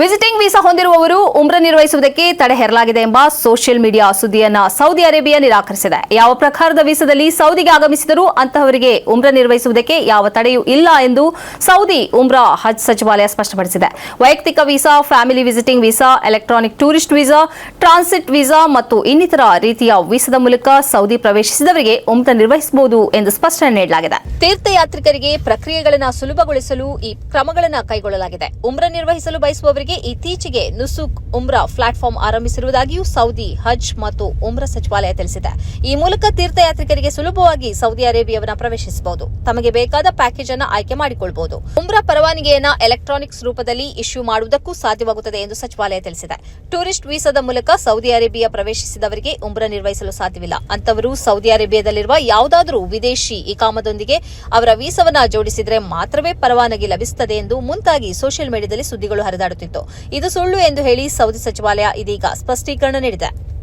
Visiting visa ಹೊಂದಿರುವವರು ಉಮ್ರ ನಿರ್ವಹಿಸುವುದಕ್ಕೆ ತಡೆ ಹೇರಲಾಗಿದೆ ಎಂಬ ಸೋಷಿಯಲ್ ಮೀಡಿಯಾ ಸುದ್ದಿಯನ್ನ ಸೌದಿ ಅರೇಬಿಯಾ ನಿರಾಕರಿಸಿದೆ. ಯಾವ ಪ್ರಕಾರದ ವೀಸಾದಲ್ಲಿ ಸೌದಿಗೆ ಆಗಮಿಸಿದರೂ ಅಂತಹವರಿಗೆ ಉಮ್ರ ನಿರ್ವಹಿಸುವುದಕ್ಕೆ ಯಾವ ತಡೆಯೂ ಇಲ್ಲ ಎಂದು ಸೌದಿ ಉಮ್ರಾ ಹಜ್ ಸಚಿವಾಲಯ ಸ್ಪಷ್ಟಪಡಿಸಿದೆ. ವೈಯಕ್ತಿಕ visa family visiting visa electronic tourist visa transit visa ಮತ್ತು ಇನ್ನಿತರ ರೀತಿಯ ವೀಸಾದ ಮೂಲಕ ಸೌದಿ ಪ್ರವೇಶಿಸಿದವರಿಗೆ ಉಮ್ರ ನಿರ್ವಹಿಸಬಹುದು ಎಂದು ಸ್ಪಷ್ಟನೆ ನೀಡಲಾಗಿದೆ. ತೀರ್ಥಯಾತ್ರಿಕರಿಗೆ ಪ್ರಕ್ರಿಯೆಗಳನ್ನು ಸುಲಭಗೊಳಿಸಲು ಈ ಕ್ರಮಗಳನ್ನು ಕೈಗೊಳ್ಳಲಾಗಿದೆ. ಉಮ್ರ ನಿರ್ವಹಿಸಲು ಬಯಸುವವರಿಗೆ ಇತ್ತೀಚೆಗೆ ನುಸುಕ್ ಉಮ್ರಾ ಪ್ಲಾಟ್ಫಾರ್ಮ್ ಆರಂಭಿಸಿರುವುದಾಗಿಯೂ ಸೌದಿ ಹಜ್ ಮತ್ತು ಉಮ್ರಾ ಸಚಿವಾಲಯ ತಿಳಿಸಿದೆ. ಈ ಮೂಲಕ ತೀರ್ಥಯಾತ್ರಿಕರಿಗೆ ಸುಲಭವಾಗಿ ಸೌದಿ ಅರೇಬಿಯಾವನ್ನ ಪ್ರವೇಶಿಸಬಹುದು. ತಮಗೆ ಬೇಕಾದ ಪ್ಯಾಕೇಜ್ ಅನ್ನು ಆಯ್ಕೆ ಮಾಡಿಕೊಳ್ಳಬಹುದು ಉಮ್ರಾ ಪರವಾನಗಿಯನ್ನು ಎಲೆಕ್ಟ್ರಾನಿಕ್ಸ್ ರೂಪದಲ್ಲಿ ಇಶ್ಯೂ ಮಾಡುವುದಕ್ಕೂ ಸಾಧ್ಯವಾಗುತ್ತದೆ ಎಂದು ಸಚಿವಾಲಯ ತಿಳಿಸಿದೆ. ಟೂರಿಸ್ಟ್ ವೀಸಾದ ಮೂಲಕ ಸೌದಿ ಅರೇಬಿಯಾ ಪ್ರವೇಶಿಸಿದವರಿಗೆ ಉಮ್ರಾ ನಿರ್ವಹಿಸಲು ಸಾಧ್ಯವಿಲ್ಲ. ಅಂತವರು ಸೌದಿ ಅರೇಬಿಯಾದಲ್ಲಿರುವ ಯಾವುದಾದರೂ ವಿದೇಶಿ ಇಕಾಮದೊಂದಿಗೆ ಅವರ ವೀಸಾವನ್ನು ಜೋಡಿಸಿದರೆ ಮಾತ್ರವೇ ಪರವಾನಗಿ ಲಭಿಸುತ್ತದೆ ಎಂದು ಮುಂತಾಗಿ ಸೋಷಿಯಲ್ ಮೀಡಿಯಾದಲ್ಲಿ ಸುದ್ದಿಗಳು ಹರಿದಾಡುತ್ತಿತ್ತು ಇದು ಸುಳ್ಳು ಎಂದು ಹೇಳಿ ಸೌದಿ ಸಚಿವಾಲಯ ಇದೀಗ ಸ್ಪಷ್ಟೀಕರಣ ನೀಡಿದೆ.